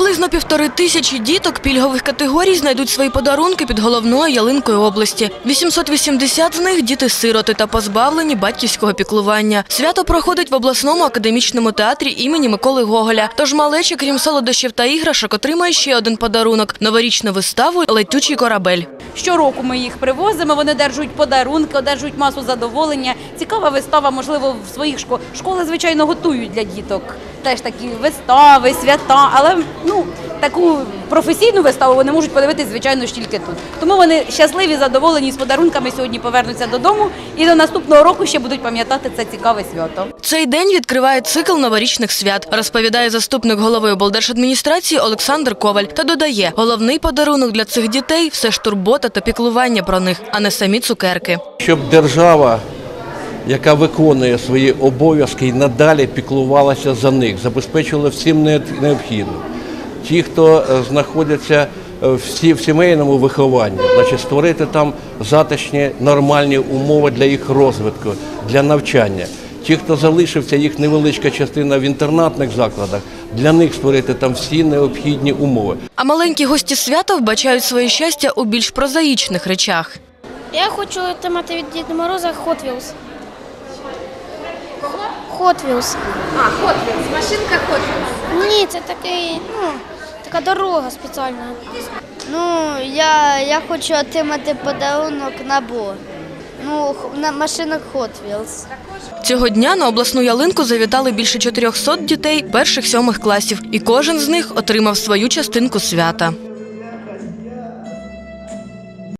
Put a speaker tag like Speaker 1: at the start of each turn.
Speaker 1: Приблизно півтори тисячі діток пільгових категорій знайдуть свої подарунки під головною ялинкою області. 880 з них діти-сироти та позбавлені батьківського піклування. Свято проходить в обласному академічному театрі імені Миколи Гоголя. Тож малечі, крім солодощів та іграшок, отримає ще один подарунок новорічну виставу Летючий корабель.
Speaker 2: Щороку ми їх привозимо, вони держать подарунки, одержують масу задоволення. Цікава вистава, можливо, в своїх школах. Школи, звичайно, готують для діток. Теж такі вистави, свята, але ну таку професійну виставу вони можуть подивитись, звичайно, ж тільки тут. Тому вони щасливі, задоволені з подарунками сьогодні повернуться додому і до наступного року ще будуть пам'ятати це цікаве свято.
Speaker 1: Цей день відкриває цикл новорічних свят, розповідає заступник голови облдержадміністрації Олександр Коваль та додає, головний подарунок для цих дітей все ж турбота та піклування про них, а не самі цукерки.
Speaker 3: щоб держава, яка виконує свої обов'язки і надалі піклувалася за них, забезпечувала всім необхідним. Ті, хто е, знаходяться е, в в сімейному вихованні, значить створити там затишні нормальні умови для їх розвитку, для навчання. Ті, хто залишився, їх невеличка частина в інтернатних закладах, для них створити там всі необхідні умови.
Speaker 1: А маленькі гості свята вбачають своє щастя у більш прозаїчних речах.
Speaker 4: Я хочу отримати від Діда Мороза Hot Wheels. Hot Wheels.
Speaker 5: А, Hot Wheels, машинка Hot Wheels.
Speaker 4: Ні, це такий, ну, така дорога спеціальна.
Speaker 6: Ну, я, я хочу отримати подарунок набор. Ну, х- на машинок Hot Wheels.
Speaker 1: Цього дня на обласну ялинку завітали більше 400 дітей перших сьомих класів, і кожен з них отримав свою частинку свята.